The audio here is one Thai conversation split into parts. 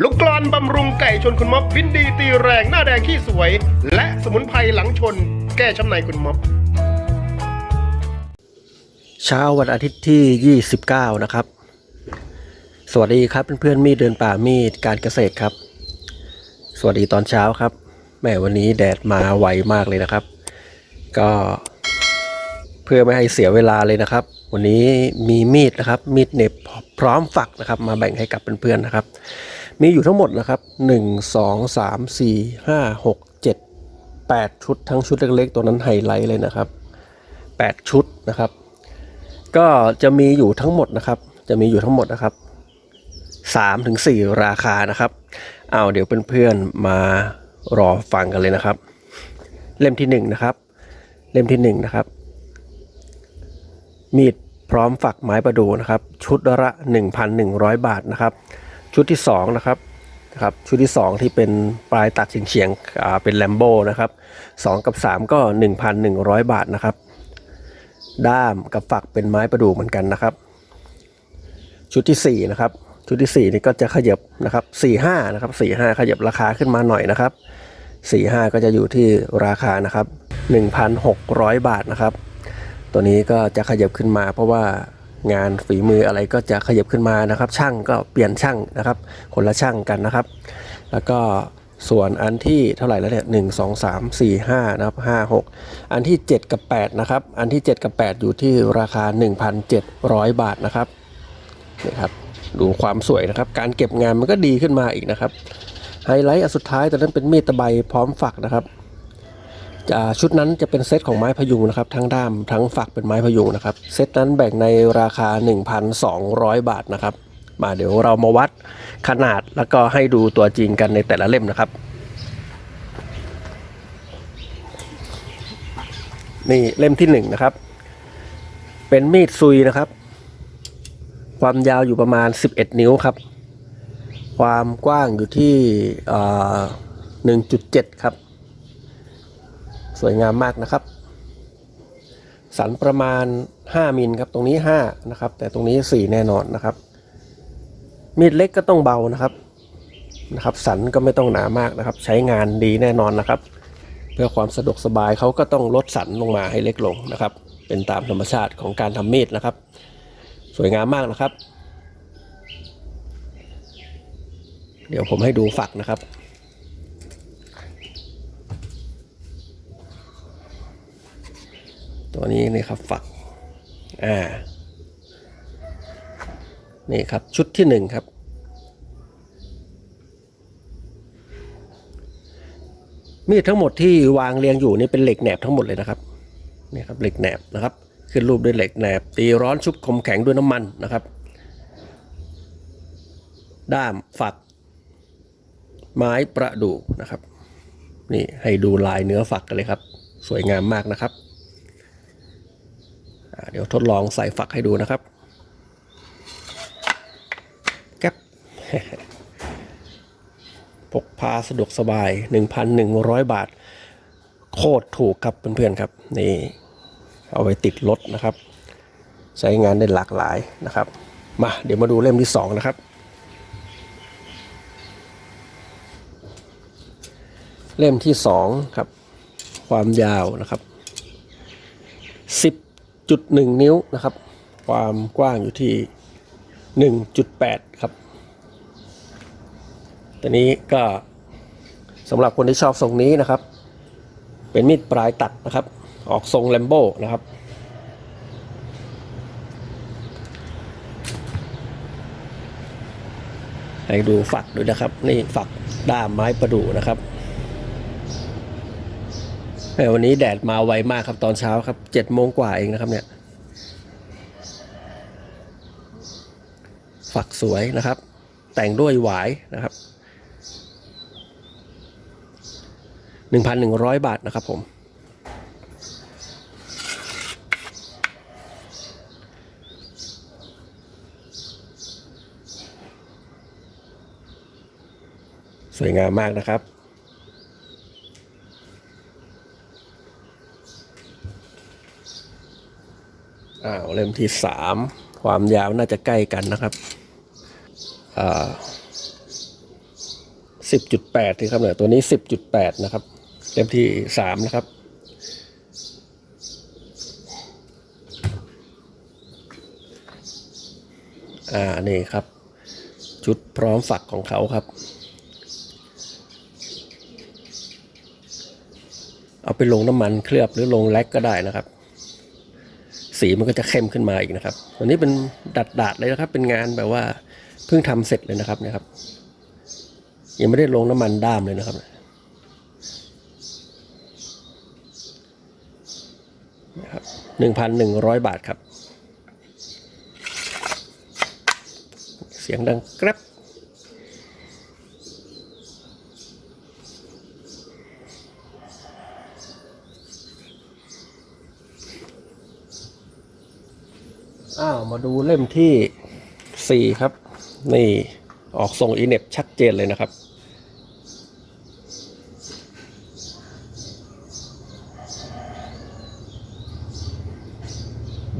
ลูกกลอนบำรุงไก่ชนคุณม็อบวินดีตีแรงหน้าแดงขี้สวย และสมุนไพรหลังชน แก้ช้ำในคุณม็อบ เช้าวันอาทิตย์ที่ 29 นะครับ สวัสดีครับเพื่อนๆมีดเดินป่ามีดการเกษตรครับ สวัสดีตอนเช้าครับแม่วันนี้แดดมาไวมากเลยนะครับ ก็เพื่อไม่ให้เสียเวลาเลยนะครับ วันนี้มีมีดนะครับ มีดเน็บพร้อมฝักนะครับ มาแบ่งให้กับเพื่อนๆนะครับ มีอยู่ทั้งหมดนะครับ 1 2 3 4 5 6 7 8 ชุดทั้งชุดเล็กๆ ตัวนั้นไฮไลท์เลยนะครับ 8 ชุดนะครับ ก็จะมีอยู่ทั้งหมดนะครับ จะมีอยู่ทั้งหมดนะครับสามถึงสี่ราคานะครับ เอาเดี๋ยวเพื่อนๆมารอฟังกันเลยนะครับ เล่มที่หนึ่งนะครับ เล่มที่หนึ่งนะครับ มีดพร้อมฝักไม้ประดูนะครับ ชุดละ1,100 บาทนะครับ ชุดที่สองนะครับนะครับชุดที่สองที่เป็นปลายตัดเฉียงๆอ่าเป็นแลมโบนะครับสองกับสามก็ 1,100 บาทนะครับ ด้ามกับฝักเป็นไม้ประดู่เหมือนกันนะครับ ชุดที่สี่นะครับชุดที่สี่นี่ก็จะขยับนะครับสี่ห้านะครับสี่ห้าขยับราคาขึ้นมาหน่อยนะครับสี่ห้าก็จะอยู่ที่ราคานะครับหนึ่งพันหกร้อยบาทนะครับ ตัวนี้ก็จะขยับขึ้นมาเพราะว่า งานฝีมืออะไรก็จะขยับขึ้นมานะครับ ช่างก็เปลี่ยนช่างนะครับ คนละช่างกันนะครับ แล้วก็ส่วนอันที่เท่าไหร่แล้วเนี่ยหนึ่งสองสามสี่ห้านะครับห้าหกอันที่7กับ8นะครับ อันที่7กับ8อยู่ที่ราคา1,700บาทนะครับนี่ครับดูความสวยนะครับ การเก็บงานมันก็ดีขึ้นมาอีกนะครับไฮไลท์อันสุดท้ายตอนนั้นเป็นมีดตะไบพร้อมฝักนะครับ ชุดนั้นจะเป็นเซตของไม้พยุงนะครับทั้งด้ามทั้งฝักเป็นไม้พยุงนะครับเซตนั้นแบ่งในราคา 1,200 บาทนะครับมาเดี๋ยวเรามาวัดขนาดแล้วก็ให้ดูตัวจริงกันในแต่ละเล่มนะครับ นี่เล่มที่หนึ่งนะครับ เป็นมีดซุยนะครับ ความยาวอยู่ประมาณ 11 นิ้วครับ ความกว้างอยู่ที่เอ่อ1.7 ครับ สวยงามมากนะครับ สันประมาณ 5มิลครับตรงนี้5นะครับ แต่ตรงนี้ 4 แน่นอนนะครับ มีดเล็กก็ต้องเบานะครับนะครับ สันก็ไม่ต้องหนามากนะครับ ใช้งานดีแน่นอนนะครับ เพื่อความสะดวกสบายเขาก็ต้องลดสันลงมาให้เล็กลงนะครับ เป็นตามธรรมชาติของการทำมีดนะครับ สวยงามมากนะครับ เดี๋ยวผมให้ดูฝักนะครับ ตัวนี้นี่ครับฝักอ่านี่ครับชุดที่หนึ่งครับ มีดทั้งหมดที่วางเรียงอยู่นี่เป็นเหล็กแหนบทั้งหมดเลยนะครับนี่ครับเหล็กแหนบนะครับขึ้นรูปด้วยเหล็กแหนบตีร้อนชุบคมแข็งด้วยน้ำมันนะครับ ด้ามฝัก ไม้ประดู่นะครับ นี่ให้ดูลายเนื้อฝักกันเลยครับ สวยงามมากนะครับ เดี๋ยวทดลองใส่ฝักให้ดูนะครับแก๊ปพกพาสะดวกสบาย 1,100 บาท โคตรถูกครับเพื่อนๆครับ นี่เอาไว้ติดรถนะครับ ใช้งานได้หลากหลายนะครับ มาเดี๋ยวมาดูเล่มที่ 2 นะครับ เล่มที่ 2 ครับ ความยาวนะครับ 1.1 นิ้วนะครับ ความกว้างอยู่ที่ 1.8 ครับตัวนี้ก็สำหรับคนที่ชอบทรงนี้นะครับ เป็นมีดปลายตัดนะครับ ออกทรงแลมโบ้นะครับให้ดูฝักด้วยนะครับ นี่ฝักด้ามไม้ประดู่นะครับ วันนี้แดดมาไวมากครับตอนเช้าครับเจ็ดโมงกว่าเองนะครับเนี่ย ฝักสวยนะครับ แต่งด้วยหวายนะครับ1,100บาทนะครับผม สวยงามมากนะครับ อ้าวเล่มที่สามความยาวน่าจะใกล้กันนะครับอ่าสิบจุดแปดที่ครับเนี่ยตัวนี้สิบจุดแปดนะครับ เล่มที่สามนะครับอ่านี่ครับ ชุดพร้อมฝักของเขาครับ เอาไปลงน้ำมันเคลือบหรือลงแลกก็ได้นะครับ สีมันก็จะเข้มขึ้นมาอีกนะครับตัวนี้เป็นดัดดาดๆเลยนะครับ เป็นงานแบบว่าเพิ่งทำเสร็จเลยนะครับนะครับ ยังไม่ได้ลงน้ำมันด้ามเลยนะครับนะครับหนึ่งพันหนึ่งร้อยบาทครับ เสียงดังแกรบ อ้าวมาดูเล่มที่สี่ครับ นี่ออกทรงอีเน็บชัดเจนเลยนะครับ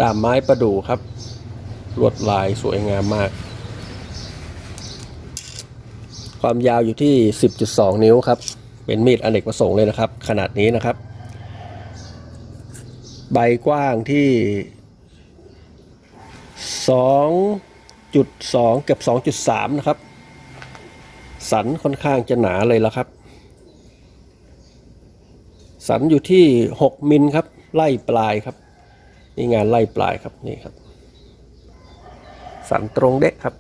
ดามไม้ประดู่ครับ ลวดลายสวยงามมาก ความยาวอยู่ที่ 10.2 นิ้วครับ เป็นมีดอเนกประสงค์เลยนะครับ ขนาดนี้นะครับ ใบกว้างที่ 2.2 เกือบ 2.3 นะครับ สันค่อนข้างจะหนาเลยละครับ สันอยู่ที่ 6 มิลครับ ไล่ปลายครับ นี่งานไล่ปลายครับนี่ครับ สันตรงเด็กครับ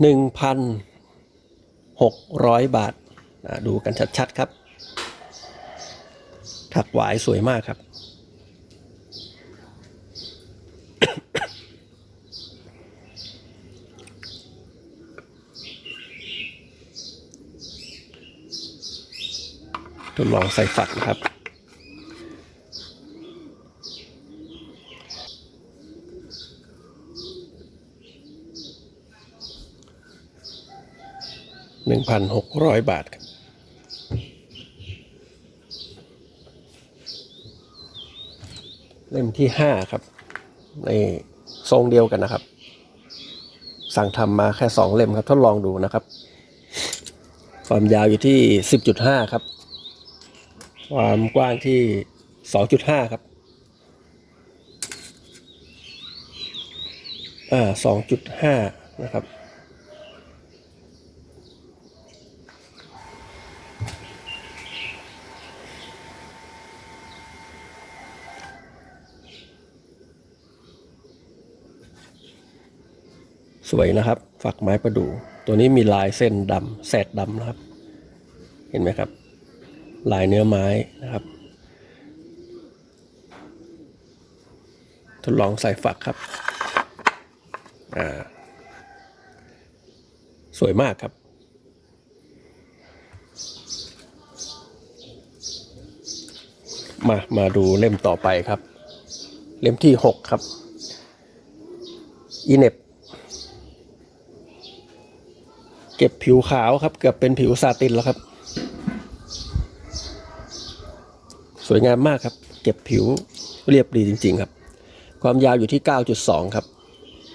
หนึ่งพันหกร้อยบาท ดูกันชัดๆครับ ถักหวายสวยมากครับ ทดลองใส่ฝักนะครับหนึ่งพันหกร้อยบาทครับ เล่มที่ห้าครับ ในทรงเดียวกันนะครับ สั่งทำมาแค่สองเล่มครับทดลองดูนะครับ ความยาวอยู่ที่สิบจุดห้าครับ ความกว้างที่สองจุดห้าครับอ่าสองจุดห้านะครับ สวยนะครับ ฝักไม้ประดู่ตัวนี้มีลายเส้นดำแสดดำนะครับ เห็นไหมครับ ลายเนื้อไม้นะครับ ทดลองใส่ฝักครับอ่าสวยมากครับ มามาดูเล่มต่อไปครับ เล่มที่หกครับอีเน็บ เก็บผิวขาวครับ เกือบเป็นผิวซาตินแล้วครับ สวยงามมากครับ เก็บผิวเรียบดีจริง ๆ ครับ ความยาวอยู่ที่ 9.2 ครับ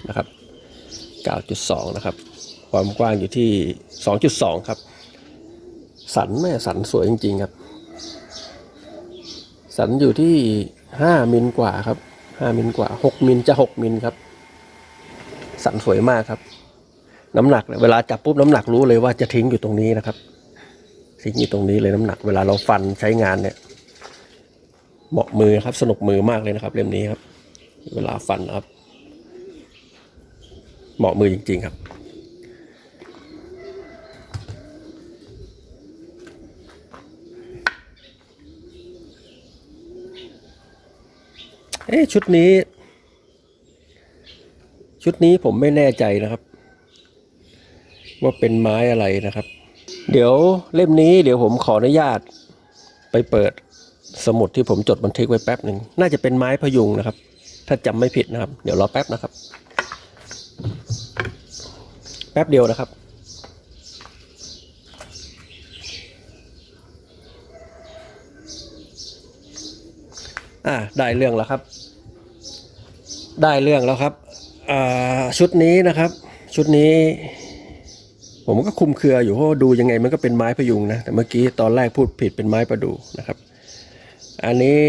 นะครับ 9.2 นะครับ ความกว้างอยู่ที่ 2.2 ครับ สันแม่สันสวยจริง ๆ ครับ สันอยู่ที่ 5 มิลกว่าครับ 5 มิลกว่า 6 มิลจะ 6 มิลครับ สันสวยมากครับ น้ำหนักเนี่ยเวลาจับปุ๊บน้ำหนักรู้เลยว่าจะทิ้งอยู่ตรงนี้นะครับ ทิ้งอยู่ตรงนี้เลยน้ำหนัก เวลาเราฟันใช้งานเนี่ยเหมาะมือครับสนุกมือมากเลยนะครับ เล่มนี้ครับ เวลาฟันครับ เหมาะมือจริง ๆครับเอ๊ชุดนี้ ชุดนี้ผมไม่แน่ใจนะครับ ว่าเป็นไม้อะไรนะครับ เดี๋ยวเล่มนี้เดี๋ยวผมขออนุญาตไปเปิดสมุดที่ผมจดบันทึกไว้แป๊บหนึ่งน่าจะเป็นไม้พยุงนะครับ ถ้าจำไม่ผิดนะครับ เดี๋ยวรอแป๊บนะครับ แป๊บเดียวนะครับอ่าได้เรื่องแล้วครับ ได้เรื่องแล้วครับอ่าชุดนี้นะครับ ชุดนี้ ผมก็คุมเครืออยู่เพราะว่าดูยังไงมันก็เป็นไม้พยุงนะแต่เมื่อกี้ตอนแรกพูดผิดเป็นไม้ประดูนะครับ อันนี้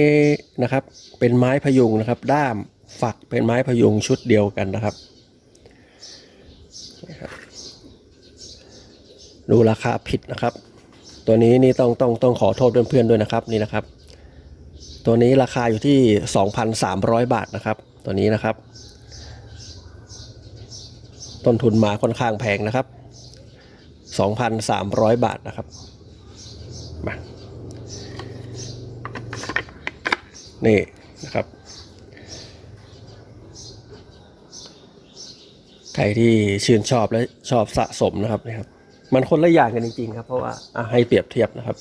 นะครับเป็นไม้พยุงนะครับ ด้ามฝักเป็นไม้พยุงชุดเดียวกันนะครับนะครับดูราคาผิดนะครับ ตัวนี้นี่ต้องต้องต้องขอโทษเพื่อนๆด้วยนะครับนี่นะครับ ตัวนี้ราคาอยู่ที่ 2,300 บาทนะครับ ตัวนี้นะครับ ต้นทุนมาค่อนข้างแพงนะครับ 2,300 บาทนะครับมานี่นะครับ ใครที่ชื่นชอบและชอบสะสมนะครับนี่ครับ มันคนละอย่างกันจริงๆครับ เพราะว่าให้เปรียบเทียบนะครับ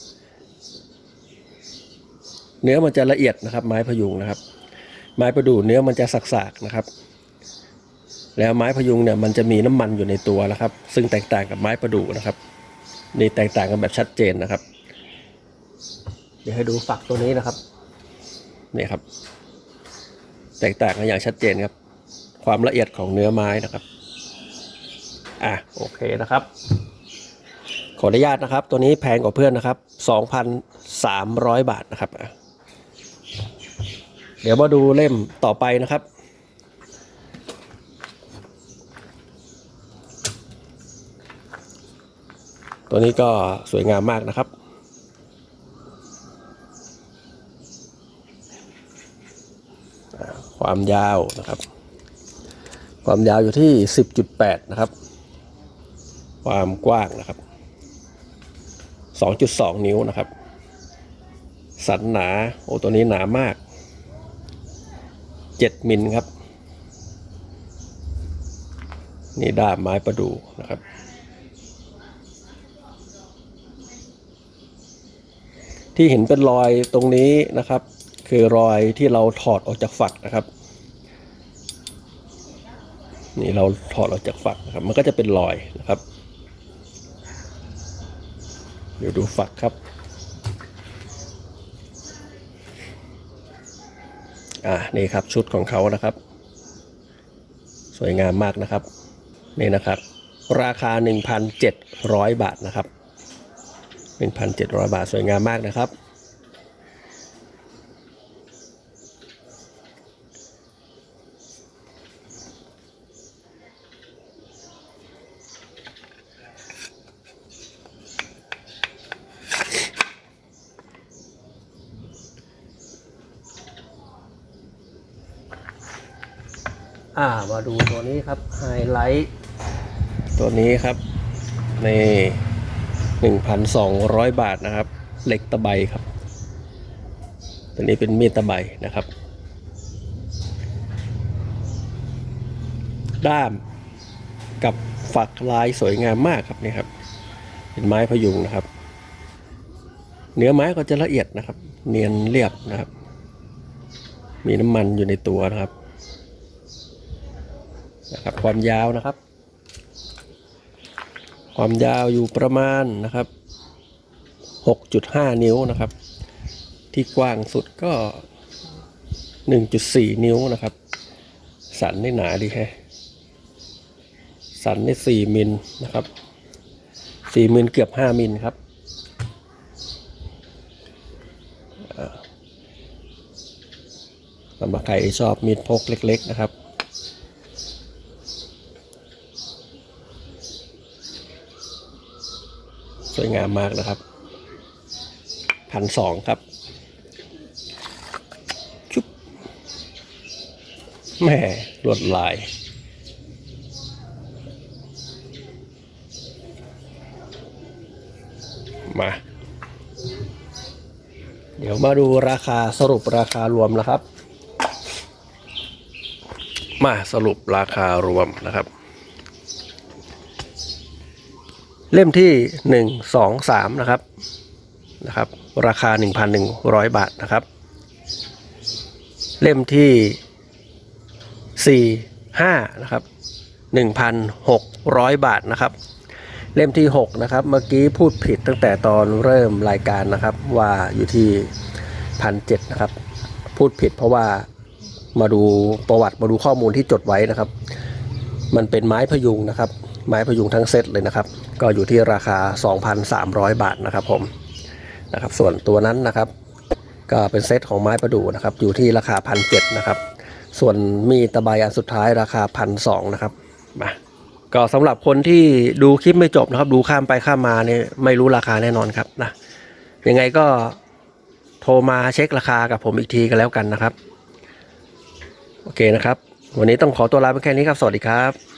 เนื้อมันจะละเอียดนะครับ ไม้พยุงนะครับ ไม้ประดู่เนื้อมันจะสักๆนะครับ แล้วไม้พยุงเนี่ยมันจะมีน้ำมันอยู่ในตัวนะครับ ซึ่งแตกต่างกับไม้ประดู่นะครับ นี่แตกต่างกันแบบชัดเจนนะครับ เดี๋ยวให้ดูฝักตัวนี้นะครับนี่ครับ แตกต่างกันอย่างชัดเจนครับ ความละเอียดของเนื้อไม้นะครับอะโอเคนะครับ ขออนุญาตนะครับ ตัวนี้แพงกว่าเพื่อนนะครับ 2,300 บาทนะครับ เดี๋ยวมาดูเล่มต่อไปนะครับ ตัวนี้ก็สวยงามมากนะครับ ความยาวนะครับ ความยาวอยู่ที่ 10.8 นะครับ ความกว้างนะครับ 2.2 นิ้วนะครับ สันหนา โอ้ตัวนี้หนามาก 7 มิลครับ นี่ด้ามไม้ประดู่นะครับ ที่เห็นเป็นรอยตรงนี้นะครับ คือรอยที่เราถอดออกจากฝักนะครับ นี่เราถอดออกจากฝักนะครับ มันก็จะเป็นรอยนะครับ เดี๋ยวดูฝักครับอ่านี่ครับชุดของเขานะครับ สวยงามมากนะครับ นี่นะครับ ราคา 1,700 บาทนะครับ 1,700บาทสวยงามมากนะครับ อ่ามาดูตัวนี้ครับไฮไลท์ตัวนี้ครับนี่ 1,200 บาทนะครับ เหล็กตะไบครับตัวนี้เป็นมีดตะไบนะครับ ด้ามกับฝักลายสวยงามมากครับนี่ครับ เป็นไม้พยุงนะครับ เนื้อไม้ก็จะละเอียดนะครับ เนียนเรียบนะครับ มีน้ำมันอยู่ในตัวนะครับนะครับ ความยาวนะครับ ความยาวอยู่ประมาณนะครับ 6.5 นิ้วนะครับ ที่กว้างสุดก็ 1.4 นิ้วนะครับ สันนี่หนาดีแฮะสันนี่ 4 มิลนะครับ 4 มิลเกือบ 5 มิลครับสำหรับใครชอบมีดพกเล็ก ๆ นะครับ สวยงามมากนะครับพันสองครับชุบแม่ลวดลายมา เดี๋ยวมาดูราคาสรุปราคารวมนะครับ มาสรุปราคารวมนะครับ เล่มที่หนึ่งสองสามนะครับนะครับ ราคา 1,100 บาทนะครับ เล่มที่สี่ห้านะครับ 1,600 บาทนะครับ เล่มที่ 6 นะครับ เมื่อกี้พูดผิดตั้งแต่ตอนเริ่มรายการนะครับว่าอยู่ที่พันเนะครับ พูดผิดเพราะว่ามาดูประวัติมาดูข้อมูลที่จดไว้นะครับ มันเป็นไม้พยุงนะครับ ไม้พยุงทั้งเซตเลยนะครับ ก็อยู่ที่ราคา 2,300 บาทนะครับผมนะครับส่วนตัวนั้นนะครับ ก็เป็นเซตของไม้ประดู่นะครับ อยู่ที่ราคาพันเนะครับ ส่วนมีตะไบอันสุดท้ายราคาพันสนะครับมาก็สำหรับคนที่ดูคลิปไม่จบนะครับ ดูข้ามไปข้ามมาเนี่ยไม่รู้ราคาแน่นอนครับนะยังไงก็โทรมาเช็คราคากับผมอีกทีกันแล้วกันนะครับ โอเคนะครับ วันนี้ต้องขอตัวลาไปแค่นี้ครับ สวัสดีครับ